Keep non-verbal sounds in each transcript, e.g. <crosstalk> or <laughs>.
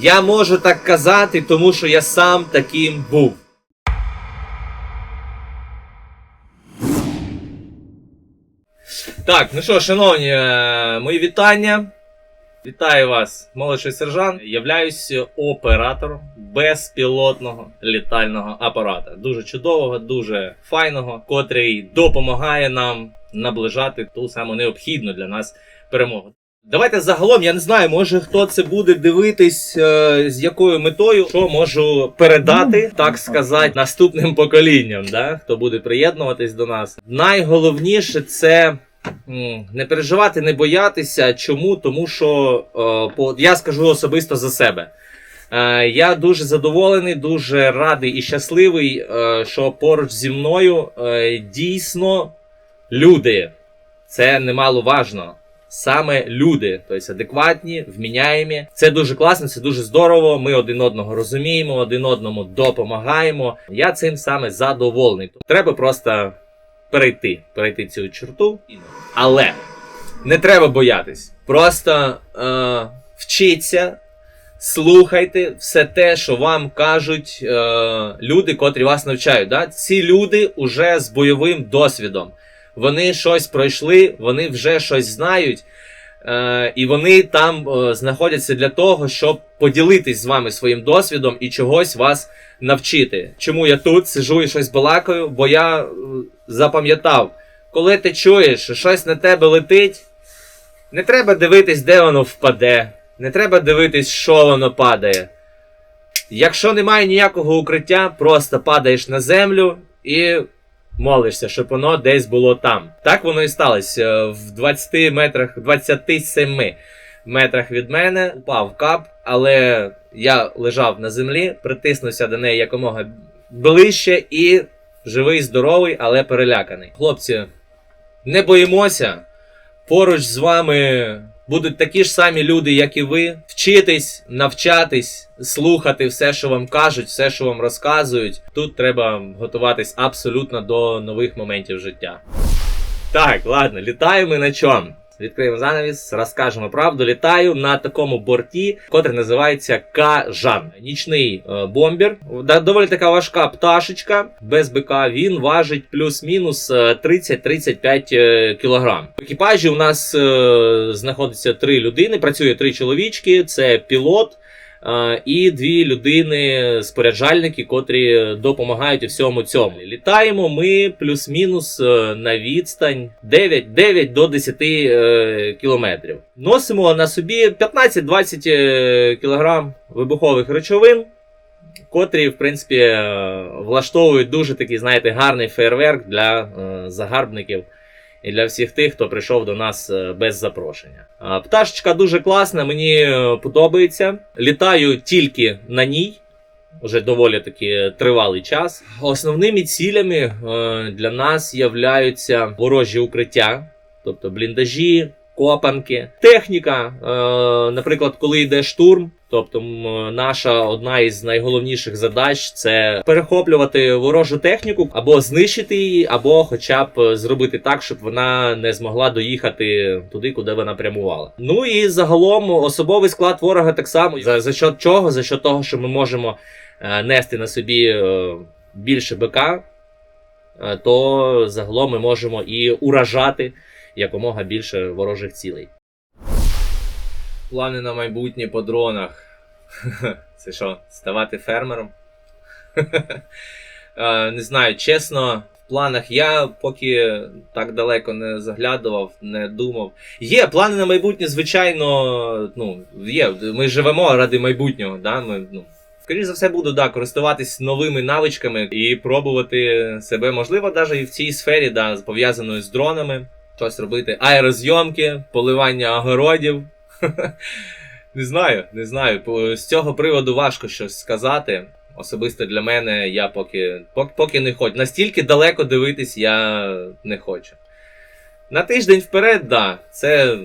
Я можу так казати, тому що я сам таким був. Так, ну що, шановні, е, мої вітання. Вітаю вас, молодший сержант. Являюсь оператором безпілотного літального апарата. Дуже чудового, дуже файного, котрий допомагає нам наближати ту саму необхідну для нас перемогу. Давайте загалом, я не знаю, може хто це буде дивитись, е, з якою метою, що можу передати, так сказати, наступним поколінням, да? хто буде приєднуватись до нас. Найголовніше це м, не переживати, не боятися. Чому? Тому що е, по, я скажу особисто за себе. Е, я дуже задоволений, дуже радий і щасливий, е, що поруч зі мною е, дійсно люди. Це немало важно. Саме люди, тобто адекватні, вміняємі. Це дуже класно, це дуже здорово. Ми один одного розуміємо, один одному допомагаємо. Я цим саме задоволений. Треба просто перейти, перейти цю черту. Але не треба боятись. Просто е, вчіться, слухайте все те, що вам кажуть е, люди, котрі вас навчають. Да? Ці люди уже з бойовим досвідом. Вони щось пройшли, вони вже щось знають. Е, і вони там е, знаходяться для того, щоб поділитись з вами своїм досвідом і чогось вас навчити. Чому я тут сижу і щось балакаю? Бо я е, запам'ятав, коли ти чуєш, що щось на тебе летить, не треба дивитись, де воно впаде. Не треба дивитись, що воно падає. Якщо немає ніякого укриття, просто падаєш на землю і молишся, щоб воно десь було там. Так воно і сталося. В 20 метрах, 27 метрах від мене упав кап, але я лежав на землі, притиснувся до неї якомога ближче і живий, здоровий, але переляканий. Хлопці, не боїмося. Поруч з вами будуть такі ж самі люди, як і ви. Вчитись, навчатись, слухати все, що вам кажуть, все, що вам розказують. Тут треба готуватись абсолютно до нових моментів життя. Так, ладно, літаємо на чому? Відкриємо занавіс, розкажемо правду. Літаю на такому борті, котрий називається Кажан. Нічний е, бомбер. Доволі така важка пташечка. Без бика. він важить плюс-мінус е, 30-35 е, кілограм. В екіпажі у нас е, знаходиться три людини, працює три чоловічки. Це пілот. Е, І дві людини, споряджальники, котрі допомагають у всьому цьому. Літаємо ми плюс-мінус е, на відстань 9, 9 до 10 е, кілометрів. Носимо на собі 15-20 е, кілограм вибухових речовин, котрі, в принципі, влаштовують дуже такий, знаєте, гарний фейерверк для загарбників. І для всіх тих, хто прийшов до нас е, без запрошення. Пташечка дуже класна, мені е, подобається. Літаю тільки на ній. Вже доволі таки тривалий час. Основними цілями е, для нас являються ворожі укриття, тобто бліндажі, копанки, техніка. Е, наприклад, коли йде штурм, тобто наша одна із найголовніших задач це перехоплювати ворожу техніку або знищити її, або хоча б е, зробити так, щоб вона не змогла доїхати туди, куди вона прямувала. Ну і загалом особовий склад ворога так само. За, за що чого? За що того, що ми можемо е, нести на собі більше БК, то загалом ми можемо і уражати якомога більше ворожих цілей. Плани на майбутнє по дронах. <laughs> Це що, ставати фермером? <laughs> Е, Не знаю, чесно, в планах я поки так далеко не заглядував, не думав. Є плани на майбутнє, звичайно, ну, є. Ми живемо ради майбутнього. Да? Ми, ну, Скоріше за все, буду да, користуватись новими навичками і пробувати себе, можливо, навіть і в цій сфері, да, пов'язаною з дронами, щось робити. Аерозйомки, поливання огородів. <laughs> Не знаю, не знаю. З цього приводу важко щось сказати. Особисто для мене я поки, поки, не хочу. Настільки далеко дивитись я не хочу. На тиждень вперед, да, це,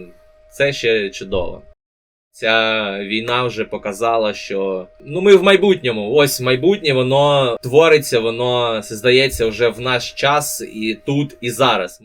це ще чудово. Ця війна вже показала, що ну ми в майбутньому. Ось майбутнє, воно твориться, воно здається вже в наш час і тут, і зараз.